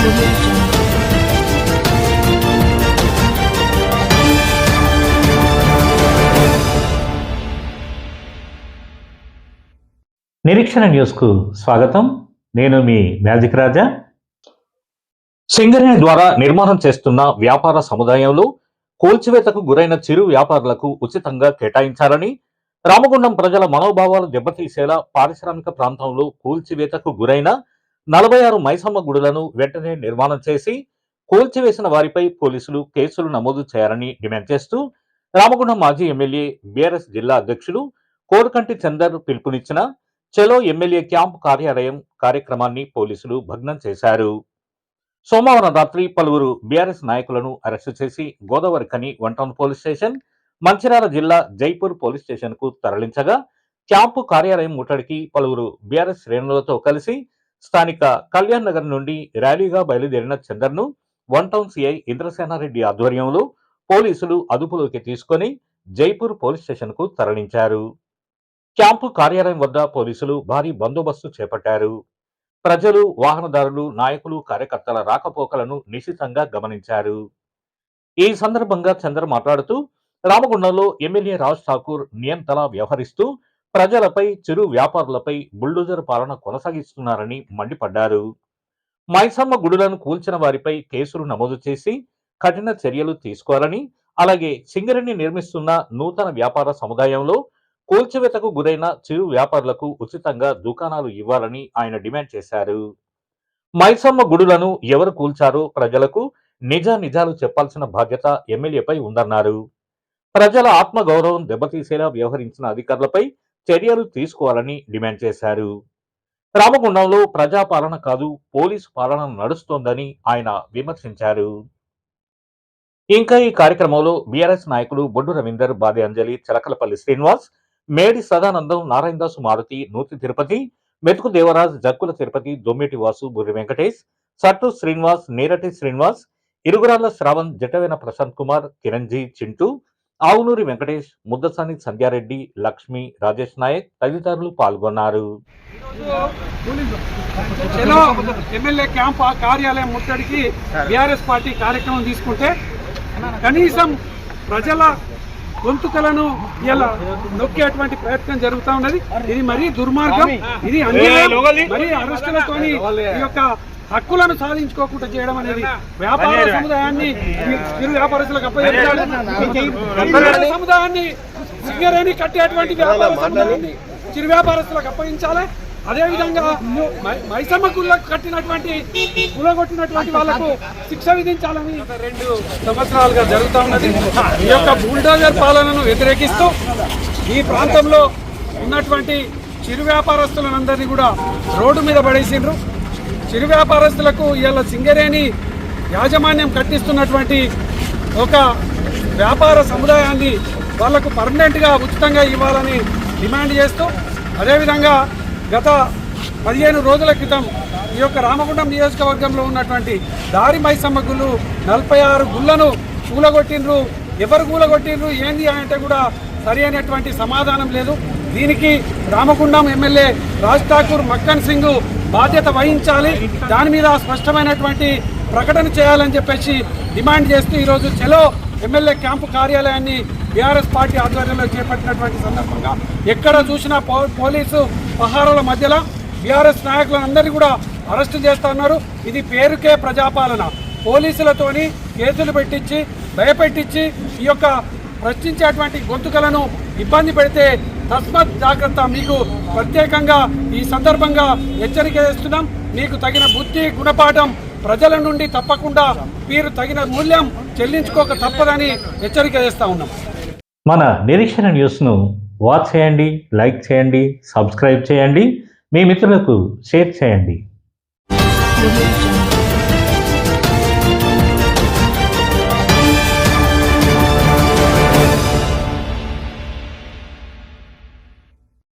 నిరీక్షణ న్యూస్ నిరీక్షణ న్యూస్కు స్వాగతం. నేను మీ మ్యాజిక్ రాజా. సింగరేణి ద్వారా నిర్మాణం చేస్తున్న వ్యాపార సముదాయంలో కూల్చివేతకు గురైన చిరు వ్యాపారులకు ఉచితంగా కేటాయించాలని రామగుండం ప్రజల మనోభావాలు దెబ్బతీసేలా పారిశ్రామిక ప్రాంతంలో కూల్చివేతకు గురైన నలభై ఆరు మైసమ్మ గుడులను వెంటనే నిర్మాణం చేసి కూల్చివేసిన వారిపై పోలీసులు కేసులు నమోదు చేయాలని డిమాండ్ చేస్తూ రామగుండం మాజీ ఎమ్మెల్యే బీఆర్ఎస్ జిల్లా అధ్యక్షులు కోరకంటి చందర్ పిలుపునిచ్చిన చలో ఎమ్మెల్యే క్యాంప్ కార్యాలయం కార్యక్రమాన్ని పోలీసులు భగ్నం చేశారు. సోమవారం రాత్రి పలువురు బీఆర్ఎస్ నాయకులను అరెస్టు చేసి Godavari Khani one town police station Mancherial జిల్లా జైపూర్ పోలీస్ స్టేషన్కు తరలించగా క్యాంపు కార్యాలయం ముట్టడికి పలువురు బీఆర్ఎస్ శ్రేణులతో కలిసి స్థానిక కళ్యాణ్ నగర్ నుండి ర్యాలీగా బయలుదేరిన చందర్ను వన్ టౌన్ సిఐ ఇంద్రసేనారెడ్డి ఆధ్వర్యంలో పోలీసులు అదుపులోకి తీసుకొని జైపూర్ పోలీస్ స్టేషన్కు తరలించారు. క్యాంపు కార్యాలయం వద్ద పోలీసులు భారీ బందోబస్తు చేపట్టారు. ప్రజలు వాహనదారులు నాయకులు కార్యకర్తల రాకపోకలను నిశితంగా గమనించారు. ఈ సందర్భంగా చంద్ర మాట్లాడుతూ రామగుండంలో ఎమ్మెల్యే రాజ్ ఠాకూర్ నియంతలా వ్యవహరిస్తూ ప్రజలపై చిరు వ్యాపారులపై బుల్డోజర్ పాలన కొనసాగిస్తున్నారని మండిపడ్డారు. మైసమ్మ గుడులను కూల్చిన వారిపై కేసులు నమోదు చేసి కఠిన చర్యలు తీసుకోవాలని అలాగే సింగరేణి నిర్మిస్తున్న నూతన వ్యాపార సముదాయంలో కూల్చివేతకు గురైన చిరు వ్యాపారులకు ఉచితంగా దుకాణాలు ఇవ్వాలని ఆయన డిమాండ్ చేశారు. మైసమ్మ గుడులను ఎవరు కూల్చారో ప్రజలకు నిజ నిజాలు చెప్పాల్సిన బాధ్యత ఎమ్మెల్యేపై ఉందన్నారు. ప్రజల ఆత్మగౌరవం దెబ్బతీసేలా వ్యవహరించిన అధికారులపై చర్యలు తీసుకోవాలని డిమాండ్ చేశారు. రామగుండంలో ప్రజాపాలన కాదు పోలీసు పాలన నడుస్తోందని ఆయన విమర్శించారు. ఇంకా ఈ కార్యక్రమంలో బీఆర్ఎస్ నాయకులు బొడ్డు రవీందర్ బాది అంజలి చలకలపల్లి శ్రీనివాస్ మేడి సదానందం నారాయణదాసు మారుతి నూతి తిరుపతి మెతుకు దేవరాజ్ జక్కుల తిరుపతి దొమ్మిటి వాసు బుర్రి వెంకటేష్ సట్టు శ్రీనివాస్ నీరటి శ్రీనివాస్ ఇరుగురాళ్ళ శ్రావణ్ జటవేన ప్రశాంత్ కుమార్ కిరణ్జీ చింటూ ఆవునూరి వెంకటేష్ ముద్దసాని సంధ్యారెడ్డి లక్ష్మి రాజేష్ నాయక్ తదితరులు పాల్గొన్నారు. ఎమ్మెల్యే క్యాంప్ కార్యాలయం ముట్టడికి బీఆర్ఎస్ పార్టీ కార్యక్రమం తీసుకుంటే కనీసం ప్రజల గొంతుకలను ఇలా నొక్కేటువంటి ప్రయత్నం జరుగుతా ఉన్నది. ఇది మరీ దుర్మార్గం ఇది అన్యాయం మరీ అరెస్టులతోని ఈ యొక్క హక్కులను సాధించుకోకుండా చేయడం అనేది వ్యాపార సముదాయాన్ని చిరు వ్యాపారస్తులకు వ్యాపార సముదాయాన్ని సిగరేణి కట్టేటువంటి వ్యాపార సముదాయాన్ని చిరు వ్యాపారస్తులకు అప్పగించాలి. అదేవిధంగా మైసమ్మ గుళ్ళకు కట్టినటువంటి కులగొట్టినటువంటి వాళ్ళకు శిక్ష విధించాలని రెండు సంవత్సరాలుగా జరుగుతూ ఉన్నది. ఈ యొక్క బుల్డోజర్ పాలనను వ్యతిరేకిస్తూ ఈ ప్రాంతంలో ఉన్నటువంటి చిరు వ్యాపారస్తులందరినీ కూడా రోడ్డు మీద పడేసిండ్రు. చిరు వ్యాపారస్తులకు ఇవాళ సింగరేణి యాజమాన్యం కట్టిస్తున్నటువంటి ఒక వ్యాపార సముదాయాన్ని వాళ్ళకు పర్మనెంట్గా ఉచితంగా ఇవ్వాలని డిమాండ్ చేస్తూ అదేవిధంగా గత పదిహేను రోజుల క్రితం ఈ యొక్క రామగుండం నియోజకవర్గంలో ఉన్నటువంటి దారి మైసమ్మ గుళ్ళు నలభై ఆరు గుళ్ళను కూలగొట్టిండ్రు. ఎవరు కూలగొట్టిండ్రు? ఏంది అంటే కూడా సరి అయినటువంటి సమాధానం లేదు. దీనికి రామగుండం ఎమ్మెల్యే రాజ్ ఠాకూర్ మక్కన్ సింగ్ బాధ్యత వహించాలి. దాని మీద స్పష్టమైనటువంటి ప్రకటన చేయాలని చెప్పేసి డిమాండ్ చేస్తూ ఈరోజు చెలో ఎమ్మెల్యే క్యాంపు కార్యాలయాన్ని బీఆర్ఎస్ పార్టీ ఆధ్వర్యంలో చేపట్టినటువంటి సందర్భంగా ఎక్కడ చూసినా పో- పోలీసు పహారాల మధ్యలో బీఆర్ఎస్ నాయకులందరినీ కూడా అరెస్టు చేస్తున్నారు ఇది పేరుకే ప్రజాపాలన. పోలీసులతోని కేసులు పెట్టించి భయపెట్టించి ఈ యొక్క ప్రశ్నించేటువంటి గొంతుకలను ఇబ్బంది పెడితే తస్మత్ జాగ్రత్త. మీకు ప్రత్యేకంగా ఈ సందర్భంగా హెచ్చరిక చేస్తున్నాం. మీకు తగిన బుద్ధి గుణపాఠం ప్రజల నుండి తప్పకుండా మీరు తగిన మూల్యం చెల్లించుకోక తప్పదని హెచ్చరిక చేస్తా ఉన్నాం. మన నిరీక్షణ న్యూస్ను వాచ్ చేయండి లైక్ చేయండి సబ్స్క్రైబ్ చేయండి. మీ మిత్రులకు షేర్ చేయండి.